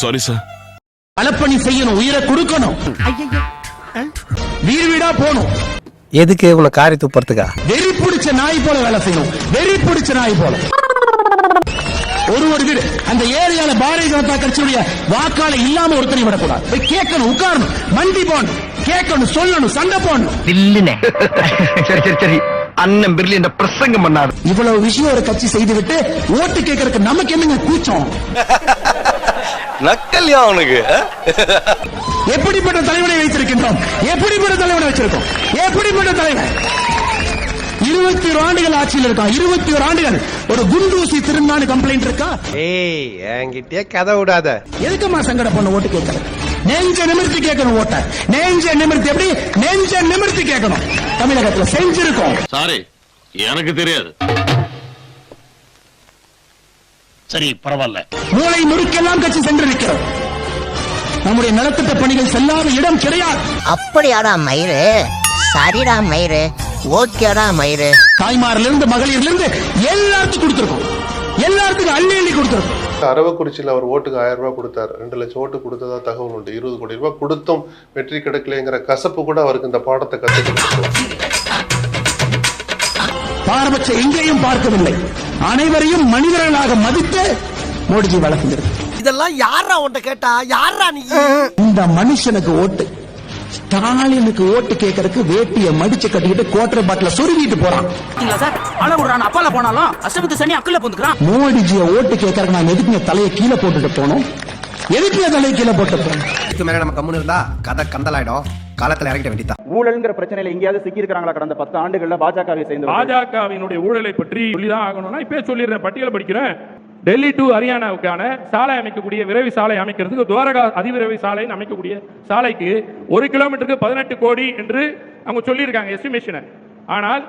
Sorry sir களப்பணி செய்யணும் உயிரை கொடுக்கணும். வீடு வீடா போகணும். எதுக்கு உன்னை காரி துப்புறதுக்கா? வெறி பிடிச்ச நாய் போல வேலை செய்யணும். வெறி பிடிச்ச நாய் போல. ஒரு ஒரு வீடு அந்த ஏரியால பாரதிய ஜனதா கட்சியுடைய வாக்காள இல்லாம ஒருத்தனை விடக்கூடாது. போய் கேட்கணும் உட்காரணும் மண்டி போடணும் கேட்கணும் சொல்லணும் சண்டை போடணும். சரி சரி சரி. அண்ணன் பிர்லி இந்த பிரசங்கம் பண்ணாரு. இவ்வளவு விஷயம் ஒரு கட்சி செய்துவிட்டு ஓட்டு கேட்கறதுக்கு நமக்கு என்னங்க கூச்சம்? நக்கல்யா அவனுக்கு. எப்படிப்பட்ட தலைவனை வைத்திருக்கின்றோம்? எப்படிப்பட்ட தலைவனை வச்சிருக்கோம் எப்படிப்பட்ட தலைவன்? இருபத்தி ஒரு ஆண்டுகள் ஆட்சியில் இருக்கான் இருபத்தி ஒரு ஆண்டுகள். ஒரு குண்டூசி திருநான்னு கம்ப்ளைண்ட் இருக்கா? ஏய் என்கிட்டயே கதை விடாத. எதுக்குமா சங்கட பண்ண ஓட்டு கேட்கறது? நெஞ்ச நிமிர்த்தி கேட்கணும் ஓட்ட. நெஞ்ச நிமிர்த்தி எப்படி? நெஞ்ச நிமிர்த்தி கேட்கணும். தமிழகத்துல செஞ்சிருக்கோம். சாரி எனக்கு தெரியாது. சரி பரவாயில்ல. மூளை முடுக்கெல்லாம் கட்சி சென்றிருக்கிறோம் நம்முடைய நலத்திட்ட பணிகள் செல்லாத இடம் கிடையாது. அப்படியாடா மயிறு? சரிடா மயிறு. ஓகேடா மயிறு. தாய்மாரிலிருந்து மகளிரிலிருந்து எல்லாத்துக்கும் கொடுத்திருக்கோம். எல்லாத்துக்கும் அள்ளி அள்ளி கொடுத்திருக்கோம். அரவக்குறிச்சியில் அவர் ஓட்டுக்கு ஆயிரம் ரூபாய் கொடுத்தார். ரெண்டு லட்சம் ஓட்டு கொடுத்ததா தகவல் உண்டு. இருபது கோடி ரூபாய் கொடுத்தும் வெற்றி கிடைக்கலைங்கிற கசப்பு கூட அவருக்கு இந்த பாடத்தை கற்றுக் பாரபட்சம் எங்கேயும் பார்க்கவில்லை. அனைவரையும் மனிதர்களாக மதித்து மோடிஜி வழங்குகிறது இதெல்லாம் யாரா உன்ட்ட கேட்டா? யாரா நீ? இந்த மனுஷனுக்கு ஓட்டு ஸ்டாலினுக்கு ஓட்டு கேட்கறதுக்கு வேட்டிய மடிச்சு கட்டிக்கிட்டு கோட்டர் பாட்டில சொருகிட்டு போறான். அப்பால போனாலும் அஷ்டபத்து சனி அக்கல்ல போந்துக்கிறான் மோடிஜிய ஓட்டு கேட்கறதுக்கு நான் எதுக்கு தலையை கீழே போட்டுட்டு போனோம்? எதுக்கு என் தலையை கீழே போட்டு போனோம்? இதுக்கு மேல நம்ம கம்முன்னு இருந்தா கதை கந்தலாயிடும். காலத்துல இறங்கிட்ட வேண்டியதா ஊழல்ங்கிற பிரச்சனையில எங்கேயாவது சிக்கி இருக்காங்களா கடந்த பத்து ஆண்டுகள்ல பாஜகவை சேர்ந்து பாஜகவினுடைய ஊழலை பற்றி சொல்லிதான் ஆகணும்னா இப்பே சொல்லிடுறேன் பட்டியல் படிக்கிறேன். டெல்லி டு ஹரியானாவுக்கான சாலை அமைக்கக்கூடிய விரைவு சாலை அமைக்கிறதுக்கு துவாரகா அதிவிரைவு சாலை அமைக்கக்கூடிய சாலைக்கு ஒரு கிலோமீட்டருக்கு பதினெட்டு கோடி என்று அவங்க சொல்லியிருக்காங்க எஸ்டிமேஷனை. ஆனால்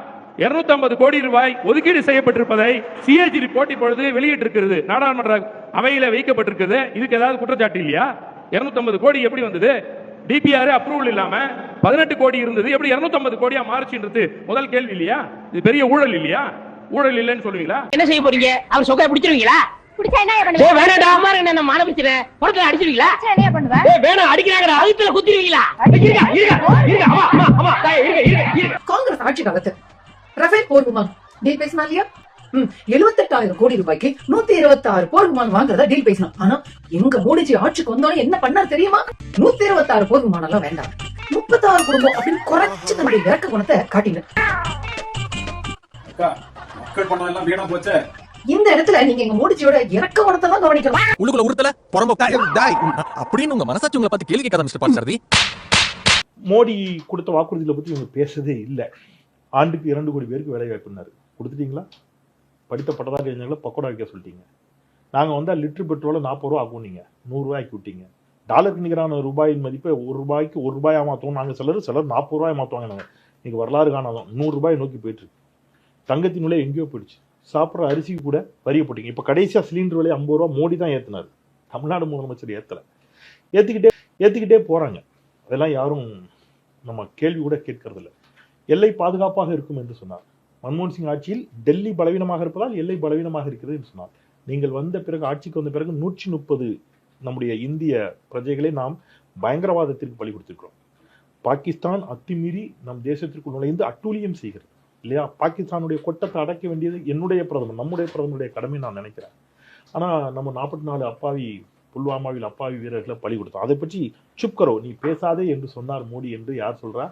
250 கோடி ரூபாய் ஒதுக்கீடு செய்யப்பட்டிருப்பதை சிஏஜி ரிப்போர்ட் இப்பொழுது வெளியிட்டிருக்கிறது. நாடாளுமன்ற அவையில வைக்கப்பட்டிருக்கிறது. இதுக்கு ஏதாவது குற்றச்சாட்டு இல்லையா? 250 கோடி எப்படி வந்தது? டிபிஆர் அப்ரூவல் இல்லாம பதினெட்டு கோடி இருந்தது. எப்படி 250 கோடியா மாறுச்சுன்றது முதல் கேள்வி இல்லையா? இது பெரிய ஊழல் இல்லையா? ஊழல் இல்லைன்னு சொல்லுவீங்களா? என்ன செய்ய போறீங்க? அவர் சொக்கா பிடிச்சிருவீங்களா? காங்கிரஸ் ஆட்சி காலத்து ரஃபேல் போர் விமானம். பேசினா இல்லையா? எழுபத்தெட்டாயிரம் கோடி ரூபாய்க்கு நூத்தி இருபத்தி ஆறு போர் விமானம் வாங்குறதா டீல் பேசணும் ஆனா எங்க மோடிஜி ஆட்சிக்கு வந்தோடனே என்ன பண்ணாரு தெரியுமா? நூத்தி இருபத்தி ஆறு போர் விமானம் எல்லாம் வேண்டாம். முப்பத்தாறு குடும்பம் அப்படின்னு குறைச்சு தன்னுடைய இறக்க குணத்தை காட்டின மக்கள் பணம் எல்லாம் வீணா போச்சே. இந்த இடத்துல நீங்க எங்க மோடிஜியோட இறக்க குணத்தை தான் கவனிக்கணும். உள்ளுக்குள்ள உறுத்தல புறம்போக்கா அப்படின்னு உங்க மனசாட்சி உங்களை பார்த்து கேள்வி கேட்காத மிஸ்டர் பால்சாரதி மோடி கொடுத்த வாக்குறுதிகளை பத்தி இவங்க பேசுறதே இல்ல. ஆண்டுக்கு இரண்டு கோடி பேருக்கு வேலை வாய்ப்புனாரு கொடுத்துட்டீங்களா? படித்த பட்டதாரி இளைஞர்களை பக்கோடா வைக்க சொல்லிட்டீங்க. நாங்கள் வந்தால் லிட்டர் பெட்ரோலை நாற்பது ரூபா ஆகும் நீங்கள் நூறுரூவாய்க்கு ஆக்கி விட்டீங்க. டாலருக்கு நிகரான ரூபாயின் மதிப்பை ஒரு ரூபாய்க்கு ஒரு ரூபாயாக மாற்றுவோம் நாங்கள் சிலர் சிலர் நாற்பது ரூபாய் மாற்றுவாங்க நாங்கள் இன்னைக்கு வரலாறு காணாதோம். நூறுரூபாய் நோக்கி போயிட்டுருக்கு தங்கத்தின் விலை எங்கேயோ போயிடுச்சு. சாப்பிட்ற அரிசிக்கு கூட வரிய போட்டிங்க. இப்போ கடைசியாக சிலிண்டர் விலை ஐம்பது ரூபா மோடி தான் ஏற்றினார் தமிழ்நாடு முதலமைச்சர் ஏற்றலை ஏற்றிக்கிட்டே ஏற்றிக்கிட்டே போகிறாங்க அதெல்லாம் யாரும் நம்ம கேள்வி கூட கேட்கறதில்ல. எல்லை பாதுகாப்பாக இருக்கும் என்று சொன்னார். மன்மோகன் சிங் ஆட்சியில் டெல்லி பலவீனமாக இருப்பதால் எல்லை பலவீனமாக இருக்கிறது என்று சொன்னார். நீங்கள் வந்த பிறகு ஆட்சிக்கு வந்த பிறகு நூற்றி முப்பது நம்முடைய இந்திய பிரஜைகளை நாம் பயங்கரவாதத்திற்கு பலி கொடுத்திருக்கிறோம். பாகிஸ்தான் அத்துமீறி நம் தேசத்திற்குள் நுழைந்து அட்டூழியம் செய்கிறது இல்லையா? பாகிஸ்தானுடைய கொட்டத்தை அடக்க வேண்டியது என்னுடைய பிரதமர் நம்முடைய பிரதமருடைய கடமை நான் நினைக்கிறேன். ஆனா நம்ம நாற்பத்தி நாலு அப்பாவி புல்வாமாவில் அப்பாவி வீரர்களை பலி கொடுத்தோம். அதை பற்றி சுப்கரோ நீ பேசாதே என்று சொன்னார் மோடி என்று யார் சொல்றா?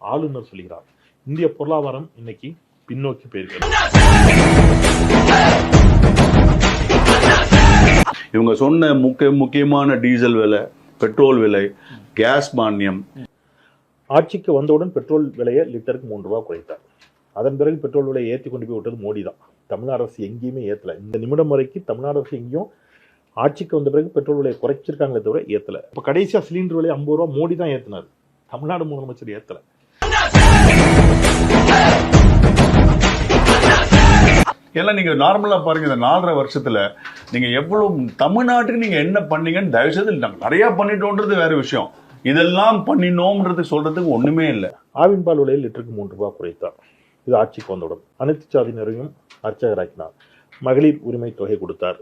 ஆளுநர் சொல்கிறார். இந்திய பொருளாதாரம் இன்னைக்கு பின்னோக்கி போயிருக்கிறது இவங்க சொன்ன முக்கிய முக்கியமான டீசல் விலை பெட்ரோல் விலை கேஸ் மானியம். ஆட்சிக்கு வந்தவுடன் பெட்ரோல் விலையை லிட்டருக்கு மூன்று ரூபாய் குறைத்தார். அதன் பிறகு பெட்ரோல் விலையை ஏற்றி கொண்டு போய் விட்டது மோடி தான். தமிழ்நாடு அரசு எங்கேயுமே ஏற்றல இந்த நிமிடம் வரைக்கும் தமிழ்நாடு அரசு எங்கேயும் ஆட்சிக்கு வந்த பிறகு பெட்ரோல் விலையை குறைச்சிருக்காங்களே தவிர ஏற்றல இப்போ கடைசியா சிலிண்டர் விலை ஐம்பது ரூபா மோடி தான் ஏற்றினார் தமிழ்நாடு முதலமைச்சர் ஏற்றல எல்லாம் நீங்கள் நார்மலாக பாருங்கள் இந்த நாலரை வருஷத்தில் நீங்கள் எவ்வளோ தமிழ்நாட்டுக்கு நீங்கள் என்ன பண்ணீங்கன்னு தயவு செய்து நிறையா பண்ணிட்டோன்றது வேற விஷயம். இதெல்லாம் பண்ணினோம்ன்றது சொல்கிறதுக்கு ஒன்றுமே இல்லை. ஆவின் பால் விலையில் லிட்டருக்கு மூன்று ரூபாய் குறைத்தார். இது ஆட்சிக்கு வந்தவுடன். அனைத்து சாதியினரையும் அர்ச்சகராக்கினார். மகளிர் உரிமை தொகை கொடுத்தார்.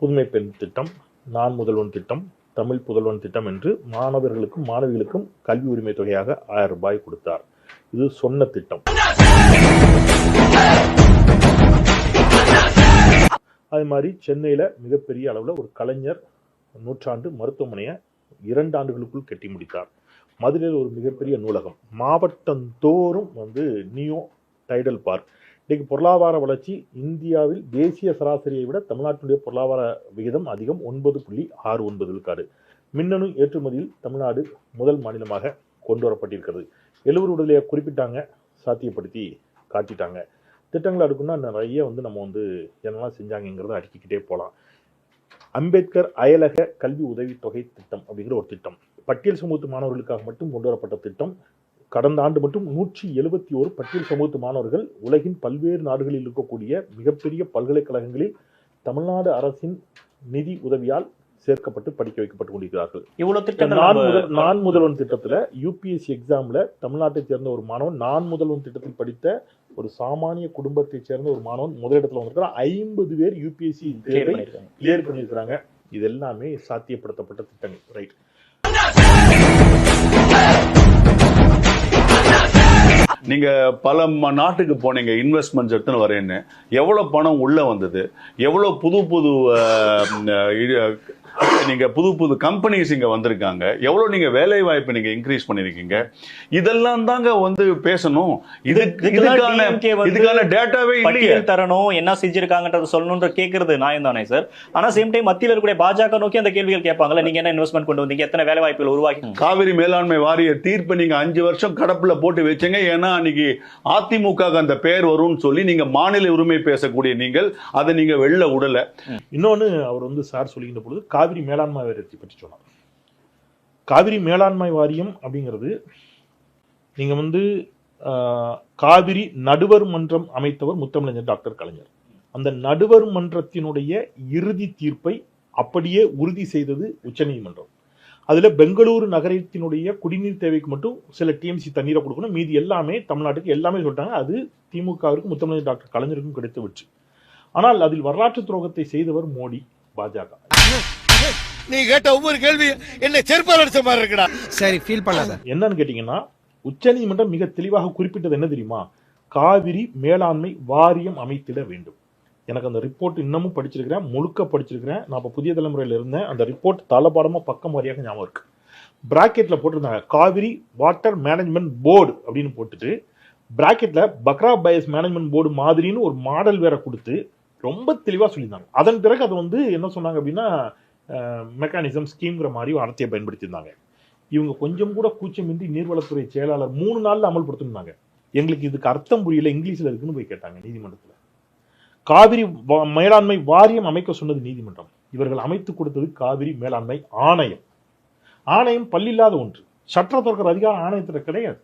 புதுமை பெண் திட்டம் நான் முதல்வன் திட்டம் தமிழ் புதல்வன் திட்டம் என்று மாணவர்களுக்கும் மாணவிகளுக்கும் கல்வி உரிமை தொகையாக ஆயிரம் ரூபாய் கொடுத்தார். இது சொன்ன திட்டம். அது மாதிரி சென்னையில் மிகப்பெரிய அளவில் ஒரு கலைஞர் நூற்றாண்டு மருத்துவமனையை இரண்டு ஆண்டுகளுக்குள் கட்டி முடித்தார். மதுரையில் ஒரு மிகப்பெரிய நூலகம். மாவட்டந்தோறும் வந்து நியோ டைடல் பார்க். இன்றைக்கு பொருளாதார வளர்ச்சி இந்தியாவில் தேசிய சராசரியை விட தமிழ்நாட்டினுடைய பொருளாதார விகிதம் அதிகம் ஒன்பது புள்ளி ஆறு ஒன்பது இருக்காது மின்னணு ஏற்றுமதியில் தமிழ்நாடு முதல் மாநிலமாக கொண்டு வரப்பட்டிருக்கிறது. எழுவர் விடுதலையை குறிப்பிட்டாங்க சாத்தியப்படுத்தி காட்டிட்டாங்க. திட்டங்கள் அடுக்குன்னா நிறைய வந்து நம்ம வந்து என்னெல்லாம் செஞ்சாங்கங்கிறத அடுக்கிக்கிட்டே போகலாம் அம்பேத்கர் அயலக கல்வி உதவித்தொகை திட்டம் அப்படிங்கிற ஒரு திட்டம். பட்டியல் சமூகத்து மாணவர்களுக்காக மட்டும் கொண்டு வரப்பட்ட திட்டம். கடந்த ஆண்டு மட்டும் நூற்றி எழுபத்தி ஒரு பட்டியல் சமூகத்து மாணவர்கள் உலகின் பல்வேறு நாடுகளில் இருக்கக்கூடிய மிகப்பெரிய பல்கலைக்கழகங்களில் தமிழ்நாடு அரசின் நிதி உதவியால் சேர்க்கப்பட்டு படிக்க வைக்கப்பட்டு கொண்டிருக்கிறார்கள். இவ்வளவு நான் திட்டங்கள் முதல் நான் முதல்வன் திட்டத்துல யூபிஎஸ்சி எக்ஸாம்ல தமிழ்நாட்டை சேர்ந்த ஒரு மாணவன் நான் முதல்வன் திட்டத்தில் படித்த ஒரு சாமானிய குடும்பத்தை சேர்ந்த ஒரு மாணவன் முதலிடத்துல வந்திருக்கிறான். ஐம்பது பேர் யூபிஎஸ்சி தேர்வை கிளியர் பண்ணியிருக்கிறாங்க. இது எல்லாமே சாத்தியப்படுத்தப்பட்ட திட்டங்கள். ரைட் நீங்க பல நாட்டுக்கு போனீங்க. இன்வெஸ்ட்மெண்ட்ஸ் எடுத்துன்னு வரேன்னு. எவ்வளவு பணம் உள்ள வந்தது? எவ்வளவு புது புது அஹ், அஹ், இது, நீங்க புது புது கம்பெனிஸ் இங்க வந்திருக்காங்க. எவ்வளவு நீங்க வேலை வாய்ப்பு நீங்க இன்க்ரீஸ் பண்ணிருக்கீங்க? இதெல்லாம் தாங்க வந்து பேசணும். இது இதுக்கான இதுக்கான டேட்டாவே இல்லையே. தரணும் என்ன செஞ்சிருக்காங்கன்றத சொல்லணும்ன்ற கேக்குறது நியாயம் தானே சார் ஆனா சேம் டைம் மத்தியில இருக்கக்கூடிய பாஜக நோக்கி அந்த கேள்விகள் கேட்பாங்கல்ல நீங்க என்ன இன்வெஸ்ட்மெண்ட் கொண்டு வந்தீங்க? எத்தனை வேலை வாய்ப்புகள் உருவாக்கி காவிரி மேலாண்மை வாரிய தீர்ப்பை நீங்க அஞ்சு வருஷம் கடப்புல போட்டு வச்சீங்க. ஏன்னா அன்னைக்கு அதிமுக அந்த பேர் வரும்னு சொல்லி நீங்க மாநில உரிமை பேசக்கூடிய நீங்கள் அதை நீங்க வெளில விடல. இன்னொன்னு அவர் வந்து சார் சொல்லிக்கின்ற பொழுது காவிரி மேலாண்மை வாரியத்தை பற்றி சொன்னார் காவிரி மேலாண்மை வாரியம் அப்படிங்கிறது நீங்க வந்து ஆஹ், காவிரி நடுவர் மன்றம் அமைத்தவர் முத்தமிழஞ்சர் டாக்டர் கலைஞர். அந்த நடுவர் மன்றத்தினுடைய இறுதி தீர்ப்பை அப்படியே உறுதி செய்தது உச்சநீதிமன்றம். அதில் பெங்களூரு நகரத்தினுடைய குடிநீர் தேவைக்கு மட்டும் சில டிஎம்சி தண்ணீரை கொடுக்கணும். மீதி எல்லாமே தமிழ்நாட்டுக்கு எல்லாமே சொல்லிட்டாங்க. அது திமுகவிற்கும் முத்தமிழஞ்சர் டாக்டர் கலைஞருக்கும் கிடைத்து விட்டு. ஆனால் அதில் வரலாற்று துரோகத்தை செய்தவர் மோடி பாஜக. நீ கேட்ட ஒவ்வொரு கேள்வி என்ன செருப்பால் அடிச்ச மாதிரி இருக்குடா. சரி ஃபீல் பண்ணாத. என்னன்னு கேட்டீங்கன்னா உச்சநீதிமன்றம் மிக தெளிவாக குறிப்பிட்டது என்ன தெரியுமா? காவிரி மேலாண்மை வாரியம் அமைத்திட வேண்டும். எனக்கு அந்த ரிப்போர்ட் இன்னமும் படிச்சிருக்கிறேன் முழுக்க படிச்சிருக்கிறேன். நான் இப்போ புதிய தலைமுறையில் இருந்தேன். அந்த ரிப்போர்ட் தளபாடமா பக்கம் வாரியாக ஞாபகம் இருக்கு. பிராக்கெட்ல போட்டிருந்தாங்க காவிரி வாட்டர் மேனேஜ்மெண்ட் போர்டு அப்படின்னு போட்டுட்டு பிராக்கெட்ல பக்ரா பயஸ் மேனேஜ்மெண்ட் போர்டு மாதிரின்னு ஒரு மாடல் வேற கொடுத்து ரொம்ப தெளிவாக சொல்லியிருந்தாங்க. அதன் பிறகு அது வந்து என்ன சொன்னாங்க அப்படின்னா மெக்கானிசம் ஸ்கீம்ங்கிற மாதிரி வார்த்தையை பயன்படுத்தியிருந்தாங்க. இவங்க கொஞ்சம் கூட கூச்சமின்றி நீர்வளத்துறை செயலாளர் மூணு நாளில் அமல்படுத்தினாங்க. எங்களுக்கு இதுக்கு அர்த்தம் புரியல இங்கிலீஷில் இருக்குன்னு போய் கேட்டாங்க நீதிமன்றத்தில். காவிரி வா- மேலாண்மை வாரியம் அமைக்க சொன்னது நீதிமன்றம். இவர்கள் அமைத்து கொடுத்தது காவிரி மேலாண்மை ஆணையம். ஆணையம் பல்லில்லாத ஒன்று. சட்டம் திறக்கிற அதிகாரம் ஆணையத்தில் கிடையாது.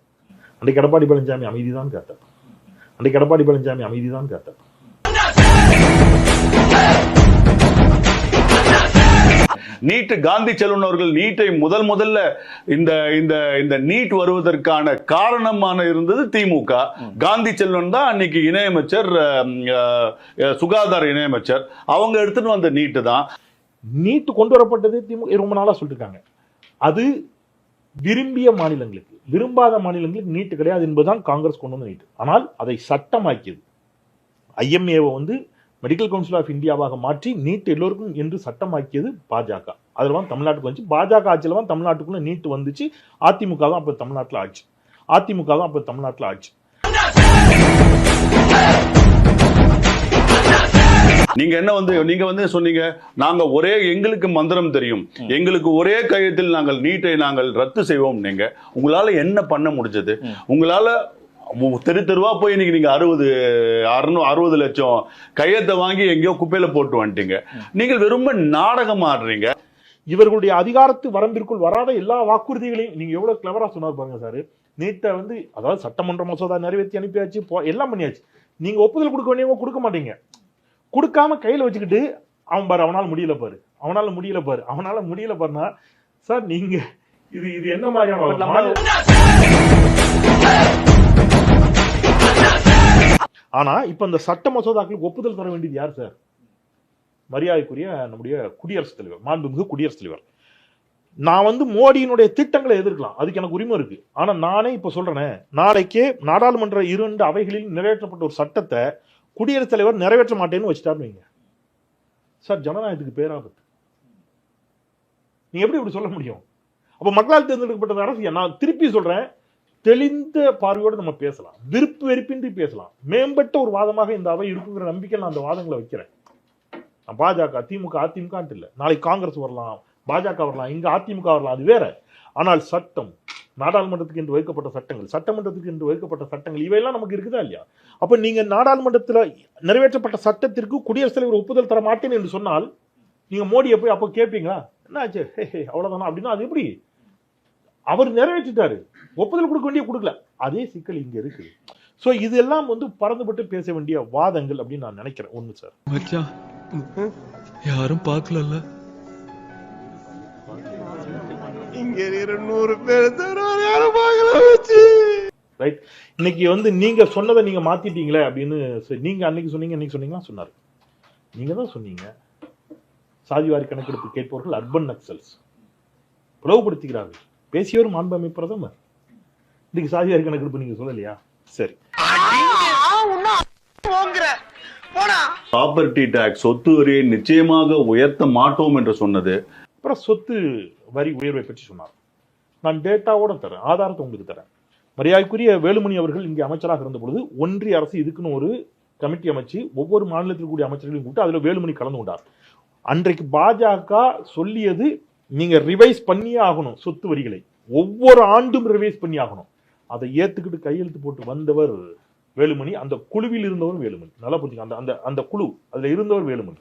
அன்றைக்கு எடப்பாடி பழனிசாமி அமைதிதான் கேட்டார் அன்றைக்கு எடப்பாடி பழனிசாமி அமைதிதான் கேட்டார் நீட்டு காந்தி செல்வன் அவர்கள் நீட்டை முதல் முதல்ல இந்த இந்த இந்த நீட் வருவதற்கான காரணமான இருந்தது திமுக. காந்தி செல்வன் தான் அன்னைக்கு இணையமைச்சர் சுகாதார இணையமைச்சர். அவங்க எடுத்துட்டு வந்த நீட்டு தான். நீட்டு கொண்டு வரப்பட்டது திமுக ரொம்ப நாளாக சொல்லிருக்காங்க. அது விரும்பிய மாநிலங்களுக்கு விரும்பாத மாநிலங்களுக்கு நீட்டு கிடையாது என்பதுதான் காங்கிரஸ் கொண்டு வந்த நீட்டு. ஆனால் அதை சட்டமாக்கியது. ஐஎம்ஏவை வந்து மெடிக்கல் கவுன்சில் ஆஃப் இந்தியாவாக மாற்றி நீட் எல்லோருக்கும் என்று சட்டமாக்கியது பாஜக. அதில் தான் தமிழ்நாட்டுக்கு வந்துச்சு. பாஜக ஆட்சியில் தான் தமிழ்நாட்டுக்குள்ள நீட் வந்துச்சு. அதிமுக தான் அப்போ தமிழ்நாட்டில் ஆட்சி. அதிமுக தான் அப்போ தமிழ்நாட்டில் ஆட்சி. நீங்க என்ன வந்து நீங்க வந்து சொன்னீங்க நாங்க ஒரே எங்களுக்கு மந்திரம் தெரியும். எங்களுக்கு ஒரே கையத்தில் நாங்கள் நீட்டை நாங்கள் ரத்து செய்வோம் நீங்க. உங்களால என்ன பண்ண முடிஞ்சது? உங்களால தெரு தெருவா போய் இன்னைக்கு நீங்க அறுபது அறுநூ அறுபது லட்சம் கையத்தை வாங்கி எங்கேயோ குப்பையில போட்டு வந்துட்டீங்க. நீங்கள் வெறும் நாடகம் ஆடுறீங்க. இவர்களுடைய அதிகாரத்து வரம்பிற்குள் வராத எல்லா வாக்குறுதிகளையும் நீங்க எவ்வளவு கிளவரா சொன்னார் பாருங்க சார் நீட்டை வந்து அதாவது சட்டமன்ற மசோதா நிறைவேற்றி அனுப்பியாச்சு போ- எல்லாம் பண்ணியாச்சு. நீங்க ஒப்புதல் கொடுக்க வேண்டியவங்க கொடுக்க மாட்டீங்க. கொடுக்காம கையில வச்சுக்கிட்டு அவன் பாரு அவனால முடியல பாரு. அவனால முடியல பாரு. அவனால முடியல பாருனா சார் நீங்க இது இது என்ன மாதிரியான ஆனா இப்ப இந்த சட்ட மசோதாக்களுக்கு ஒப்புதல் தர வேண்டியது யார் சார்? மரியாதைக்குரிய நம்முடைய குடியரசுத் தலைவர் மாண்புமிகு குடியரசுத் தலைவர். நான் வந்து மோடியினுடைய திட்டங்களை எதிர்க்கலாம். அதுக்கு எனக்கு உரிமை இருக்கு. ஆனா நானே இப்ப சொல்றேனே நாளைக்கே நாடாளுமன்ற இரண்டு அவைகளில் நிறைவேற்றப்பட்ட ஒரு சட்டத்தை குடியரசுத் தலைவர் நிறைவேற்ற மாட்டேன்னு வச்சுட்டாருன்னு வைங்க. சார் ஜனநாயகத்துக்கு பேராபத்து. நீங்க எப்படி இப்படி சொல்ல முடியும்? அப்ப மக்களால் தேர்ந்தெடுக்கப்பட்ட அரசு நான் திருப்பி சொல்றேன் தெளிந்த பார்வையோடு நம்ம பேசலாம். விருப்பு வெறுப்பின்றி பேசலாம். மேம்பட்ட ஒரு வாதமாக இந்த அவை இருக்குங்கிற நம்பிக்கை நான் அந்த வாதங்களை வைக்கிறேன். நான் பாஜக திமுக அதிமுக இல்லை நாளைக்கு காங்கிரஸ் வரலாம் பாஜக வரலாம் இங்க அதிமுக வரலாம் அது வேற. ஆனால் சட்டம் நாடாளுமன்றத்துக்கு என்று வைக்கப்பட்ட சட்டங்கள் சட்டமன்றத்துக்கு என்று வைக்கப்பட்ட சட்டங்கள் இவையெல்லாம் நமக்கு இருக்குதா இல்லையா? அப்ப நீங்க நாடாளுமன்றத்தில் நிறைவேற்றப்பட்ட சட்டத்திற்கு குடியரசுத் தலைவர் ஒப்புதல் தர மாட்டேன் என்று சொன்னால் நீங்க மோடியை போய் அப்போ கேட்பீங்களா என்னாச்சு? ஹே, அவ்வளவுதானா? அப்படின்னா அது எப்படி? அவர் நிறைவேற்றிட்டாரு. ஒப்புதல் கொடுக்க வேண்டிய கொடுக்கல. அதே சிக்கல் இங்க இருக்கு. சோ இதெல்லாம் வந்து பறந்துபட்டு பேச வேண்டிய வாதங்கள் அப்படின்னு நான் நினைக்கிறேன். ஒண்ணு சார் மச்சான் யாரும் பார்க்கலல்ல? ரைட் இன்னைக்கு வந்து நீங்க சொன்னதை நீங்க மாத்திட்டீங்களே அப்படின்னு நீங்க அன்னைக்கு சொன்னீங்க இன்னைக்கு சொன்னீங்களா? சொன்னாரு. நீங்க தான் சொன்னீங்க. சாதிவாரி கணக்கெடுப்பு கேட்பவர்கள் அர்பன் நக்சல்ஸ். பிளவுபடுத்துகிறார்கள் பேசியவர் மாண்புமை பிரதமர். இன்னைக்கு சாதிவாரி கணக்கெடுப்பு நீங்க சொல்லலையா? சரி. ப்ராப்பர்ட்டி டேக்ஸ் சொத்து வரியை நிச்சயமாக உயர்த்த மாட்டோம் என்று சொன்னது. அப்புறம் சொத்து வரி உயர்வை பற்றி சொன்னார். நான் டேட்டாவோட தரேன் ஆதாரத்தை உங்களுக்கு தரேன். மரியாதைக்குரிய வேலுமணி அவர்கள் இங்கே அமைச்சராக இருந்த பொழுது ஒன்றிய அரசு இதுக்குன்னு ஒரு கமிட்டி அமைச்சு ஒவ்வொரு மாநிலத்தில் கூடிய அமைச்சர்களையும் கூப்பிட்டு அதுல வேலுமணி கலந்து கொண்டார். அன்றைக்கு பாஜக சொல்லியது நீங்க ரிவைஸ் பண்ணியே ஆகணும் சொத்து வரிகளை. ஒவ்வொரு ஆண்டும் ரிவைஸ் பண்ணி ஆகணும். அதை ஏத்துக்கிட்டு கையெழுத்து போட்டு வந்தவர் வேலுமணி அந்த குழுவில் இருந்தவர் வேலுமணி. நல்லா புரிஞ்சுங்க அந்த அந்த அந்த குழு அதுல இருந்தவர் வேலுமணி.